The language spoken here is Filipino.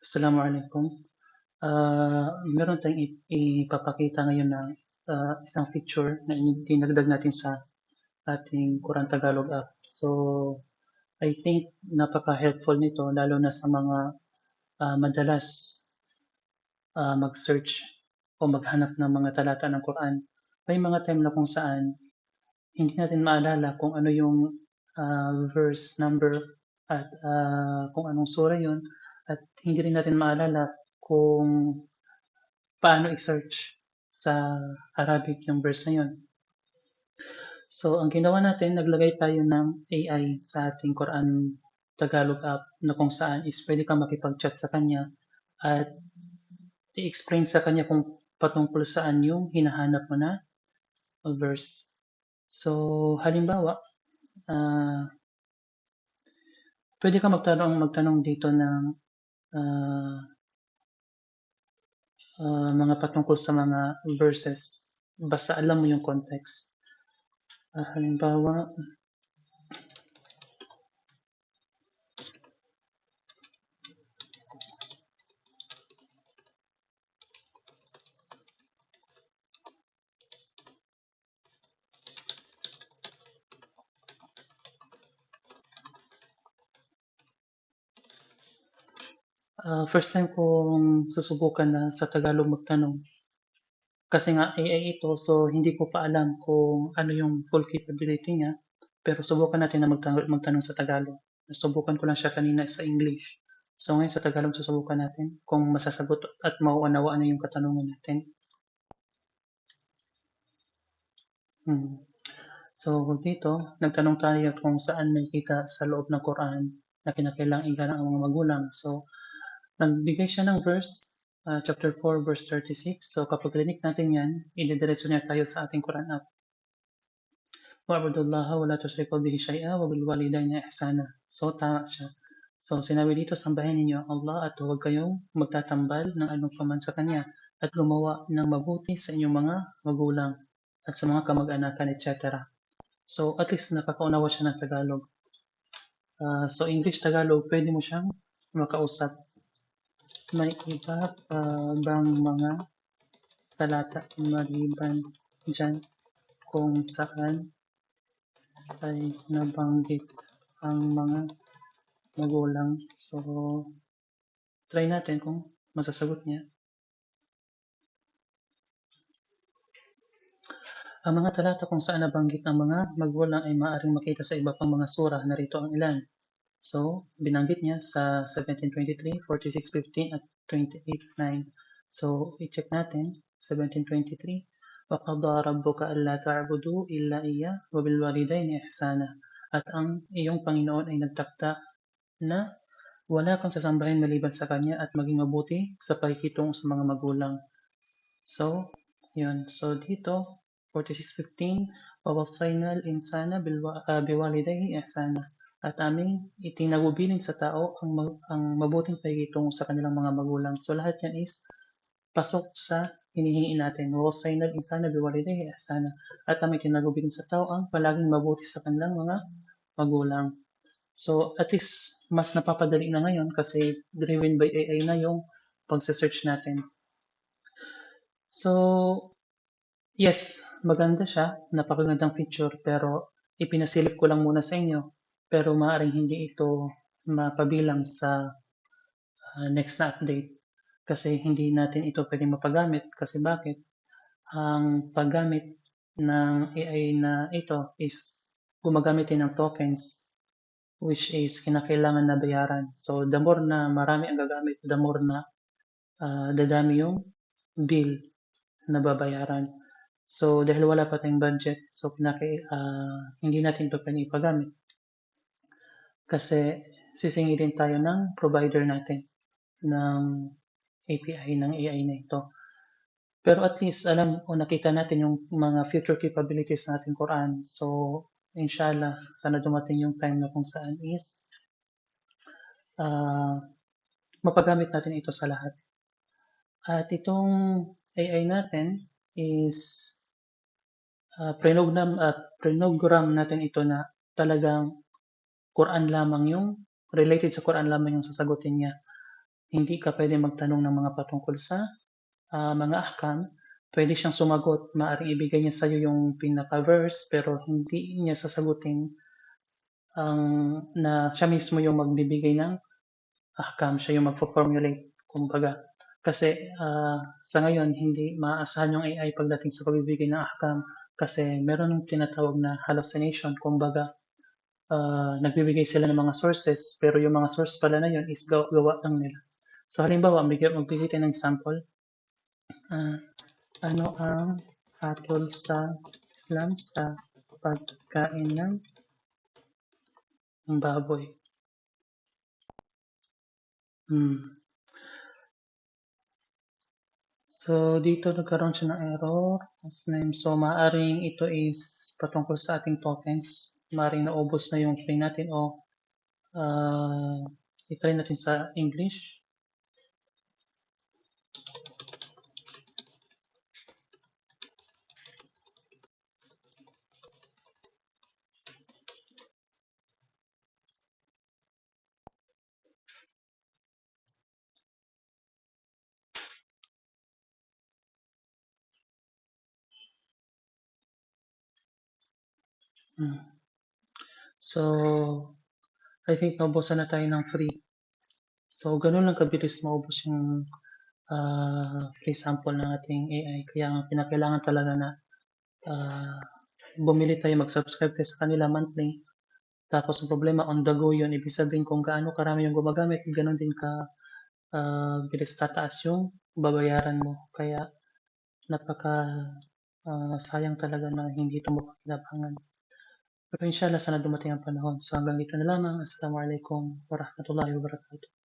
Assalamualaikum. Ah, meron tayong ip ipapakita ngayon na, ah, isang feature na dinagdag natin sa ating Quran Tagalog app. So, I think napaka-helpful nito lalo na sa mga, ah, madalas, ah, mag-search o maghanap ng mga talata ng Quran. May mga time na kung saan hindi natin maalala kung ano yung, ah, verse number at, ah, kung anong sura yun at hindi rin natin maalala kung paano i-search sa Arabic yung verse na yun. So, ang ginawa natin, naglagay tayo ng AI sa ating Quran Tagalog app na kung saan is pwede kang makipag-chat sa kanya at i-explain sa kanya kung patungkol saan yung hinahanap mo na verse. So, halimbawa, ah, pwede kang magtanong, magtanong dito ng ah, ah, mga patungkol sa mga verses. Basta alam mo yung context. Ah, halimbawa, ah, first time kong susubukan na sa Tagalog magtanong. Kasi nga AI ito, so hindi ko pa alam kung ano yung full capability niya. Pero subukan natin na magtanong, magtanong sa Tagalog. Subukan ko lang siya kanina sa English. So ngayon sa Tagalog susubukan natin kung masasagot at mauunawaan na yung katanungan natin. Hmm. So dito, nagtanong tayo kung saan makikita sa loob ng Quran na kinakailangan igalang ang mga magulang. So, nagbigay siya ng verse, ah, chapter 4, verse 36. So, kapag rinig natin yan, ilidiretso niya tayo sa ating Quran app. Wa'budullaha wa la tushriku bihi syai'a wa bil walidayni ihsana. So, tama siya. So, sinabi dito, sambahin ninyo ang Allah at huwag kayong magtatambal ng anong paman sa Kanya at gumawa ng mabuti sa inyong mga magulang at sa mga kamag-anakan, etc. So, at least nakakaunawa siya ng Tagalog. Ah, so, English, Tagalog, pwede mo siyang makausap. May iba pa bang mga talata maliban dyan kung saan ay nabanggit ang mga magulang? So, try natin kung masasagot niya. Ang mga talata kung saan nabanggit ang mga magulang ay maaaring makita sa iba pang mga sura. Narito ang ilan. So, binanggit niya sa 1723, 4615 at 289. So, i-check natin. 1723. وَقَضَى رَبُّكَ أَلَّا تَعْبُدُوا إِلَّا إِيَّهُ وَبِالْوَالِدَيْنِ إِحْسَانًا At ang iyong Panginoon ay nagtakda na wala kang sasambahin maliban sa Kanya at maging mabuti sa pakikitungo sa mga magulang. So, yun. So, dito, 4615, وَوَصَّيْنَا الْإِنسَانَ بِالْوَ- ah, بِوَالِدَيْهِ إِحْسَانًا at aming itinagubilin sa tao ang, ma- ang mabuting pakikitungo sa kanilang mga magulang. So lahat yan is pasok sa hinihingi natin. Wasay na insana biwalide asana. At ang itinagubilin sa tao ang palaging mabuti sa kanilang mga magulang. So at least mas napapadali na ngayon kasi driven by AI na yung pagsesearch natin. So, yes, maganda siya, napakagandang feature, pero ipinasilip ko lang muna sa inyo pero maaaring hindi ito mapabilang sa ah, next na update kasi hindi natin ito pwedeng mapagamit. Kasi bakit? Ang paggamit ng AI na ito is gumagamit ng tokens which is kinakailangan na bayaran. So, the more na marami ang gagamit, the more na ah, dadami yung bill na babayaran. So, dahil wala pa tayong budget, so pinaki, ah, hindi natin ito pwedeng ipagamit. Kasi sisingilin tayo ng provider natin ng API ng AI na ito. Pero at least alam o nakita natin yung mga future capabilities ng ating Quran. So, inshallah, sana dumating yung time na kung saan is ah, mapagamit natin ito sa lahat. At itong AI natin is uh, prenogram at prenogram natin ito na talagang Quran lamang yung related sa Quran lamang yung sasagutin niya. hindi ka puwedeng magtanong ng mga patungkol sa, ah, mga ahkam, puwede siyang sumagot, maaaring ibigay niya sa'yo yung pinaka-verse pero hindi niya sasagutin ang na siya mismo yung magbibigay ng ahkam, siya yung magfo-formulate kumbaga. Kasi, ah, sa ngayon hindi maaasahan yung AI pagdating sa pagbibigay ng ahkam kasi meron ng tinatawag na hallucination kumbaga, ah, nagbibigay sila ng mga sources pero yung mga source pala na yun is gawa gawa lang nila. So halimbawa magbigay tayo ng example, ah, ano ang hatol sa Islam sa pagkain ng baboy? Hmm. So dito nagkaroon siya ng error, name. So maaaring ito is patungkol sa ating tokens, maaaring naubos na yung free natin o, ah, i-try natin sa English. Hmm. So, I think naubusan na tayo ng free. So gano'n lang kabilis maubos yung, ah, free sample ng ating AI kaya nga kinakailangan talaga na, ah, bumili tayo, mag-subscribe tayo sa kanila monthly. Tapos ang problema on the go yun, ibig sabihin kung gaano karami yung gumagamit gano'n din ka, ah, bilis tataas yung babayaran mo. Kaya napaka, ah, sayang talaga na hindi ito mapakinabangan. Pero inshallah sana dumating ang panahon. So hanggang dito na lamang. Assalamualaikum warahmatullahi wabarakatuh.